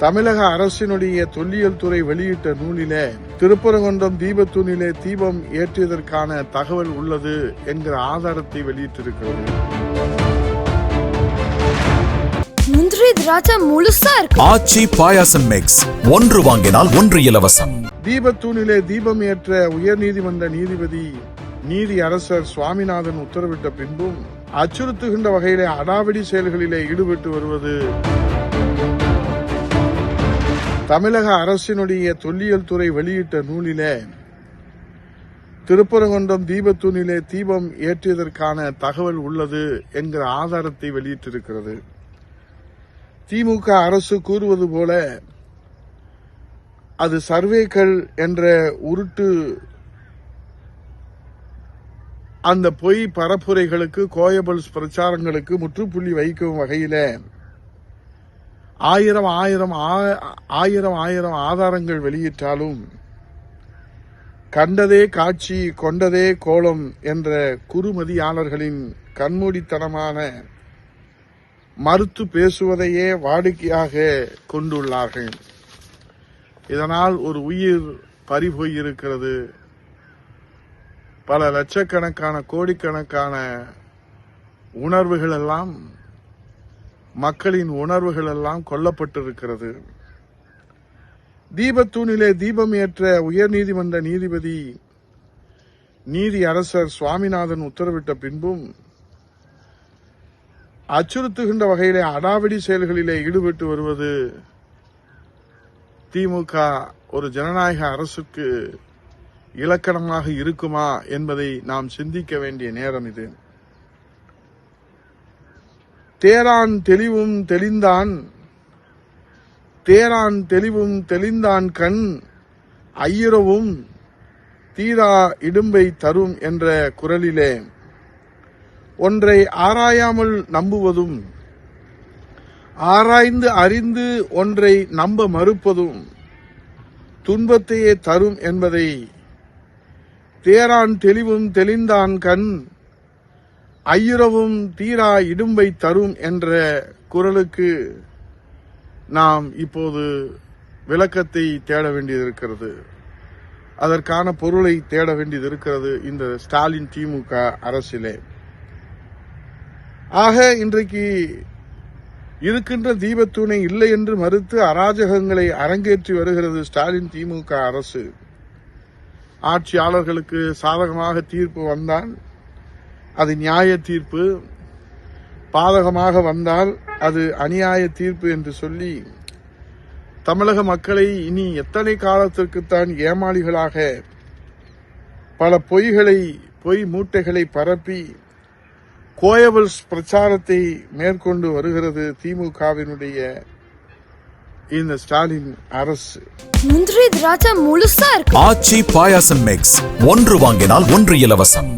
தமிழக அரசினுடைய தொல்லியல் துறை வெளியிட்ட நூலிலே திருப்பரங்குன்றம் தீபத்தூணிலே தீபம் ஏற்றியதற்கான தகவல் உள்ளது என்கிற ஆதாரத்தை வெளியிட்டிருக்கிறது. முந்திரி திராட்சை முழுசா இருக்கு. ஆச்சி பாயாசம் மிக்ஸ் ஒன்று வாங்கினால் ஒன்று இலவசம். தீபத்தூணிலே தீபம் ஏற்ற உயர்நீதிமன்ற நீதிபதி நீதி அரசர் சுவாமிநாதன் உத்தரவிட்ட பின்பும் அச்சுறுத்துகின்ற வகையிலே அடாவடி செயல்களிலே ஈடுபட்டு வருவது. தமிழக அரசினுடைய தொல்லியல் துறை வெளியிட்ட நூலிலே திருப்பரங்குன்றம் தீபத்தூணிலே தீபம் ஏற்றியதற்கான தகவல் உள்ளது என்கிற ஆதாரத்தை வெளியிட்டிருக்கிறது. திமுக அரசு கூறுவது போல அது சர்வேக்கள் என்ற உருட்டு அந்த பொய் பரப்புரைகளுக்கு கோயபல்ஸ் பிரச்சாரங்களுக்கு முற்றுப்புள்ளி வைக்கும் வகையில ஆயிரம் ஆயிரம் ஆ- ஆயிரம் ஆயிரம் ஆதாரங்கள் வெளியிட்டாலும் கண்டதே காட்சி கொண்டதே கோலம் என்ற குறுமதியாளர்களின் கண்மூடித்தனமான மறுத்து பேசுவதையே வாடிக்கையாக கொண்டுள்ளார்கள். இதனால் ஒரு உயிர் பறிபோயிருக்கிறது பல லட்சக்கணக்கான கோடிக்கணக்கான உணர்வுகள் எல்லாம் மக்களின் உணர்வுகள் எல்லாம் கொல்லப்பட்டிருக்கிறது. தீபத்தூணிலே தீபம் ஏற்ற உயர்நீதிமன்ற நீதிபதி நீதி அரசர் சுவாமிநாதன் உத்தரவிட்ட பின்பும் அச்சுறுத்துகின்ற வகையிலே அடாவடி செயல்களிலே ஈடுபட்டு வருவது திமுக ஒரு ஜனநாயக அரசுக்கு இலக்கணமாக இருக்குமா என்பதை நாம் சிந்திக்க வேண்டிய நேரம் இது. தேரான் தெளிவும் தெளிந்தான். தேரான் தெளிவும் தெளிந்தான் கண் ஐயிரவும் தீரா இடும்பை தரும் என்ற குரலிலே. ஒன்றை ஆராயாமல் நம்புவதும் ஆராய்ந்து அறிந்து ஒன்றை நம்ப மறுப்பதும் துன்பத்தையே தரும் என்பதை. தேரான் தெளிவும் தெளிந்தான் கண் ஐயுறவும் தீரா இடும்பை தரும் என்ற குரலுக்கு நாம் இப்போது விளக்கத்தை தேட வேண்டியது அதற்கான பொருளை தேட வேண்டியது இருக்கிறது இந்த ஸ்டாலின் திமுக அரசிலே. ஆக இன்றைக்கு இருக்கின்ற தீபத்தூணை இல்லை என்று மறுத்து அராஜகங்களை அரங்கேற்றி வருகிறது ஸ்டாலின் திமுக அரசு. ஆட்சியாளர்களுக்கு சாதகமாக தீர்ப்பு வந்தான். அது நியாய தீர்ப்பு. பாதகமாக வந்தால் அது அநியாய தீர்ப்பு என்று சொல்லி தமிழக மக்களை இனி எத்தனை காலத்திற்குத்தான் ஏமாளிகளாக பல பொய்களை பொய் மூட்டைகளை பரப்பி கோயபல்ஸ் பிரச்சாரத்தை மேற்கொண்டு வருகிறது திமுகவினுடைய இந்த ஸ்டாலின் அரசு. முந்திரி திராட்சை முழுசா இருக்கு. ஆச்சி பாயாசம் மிக்ஸ் ஒன்று வாங்கினால் ஒன்று இலவசம்.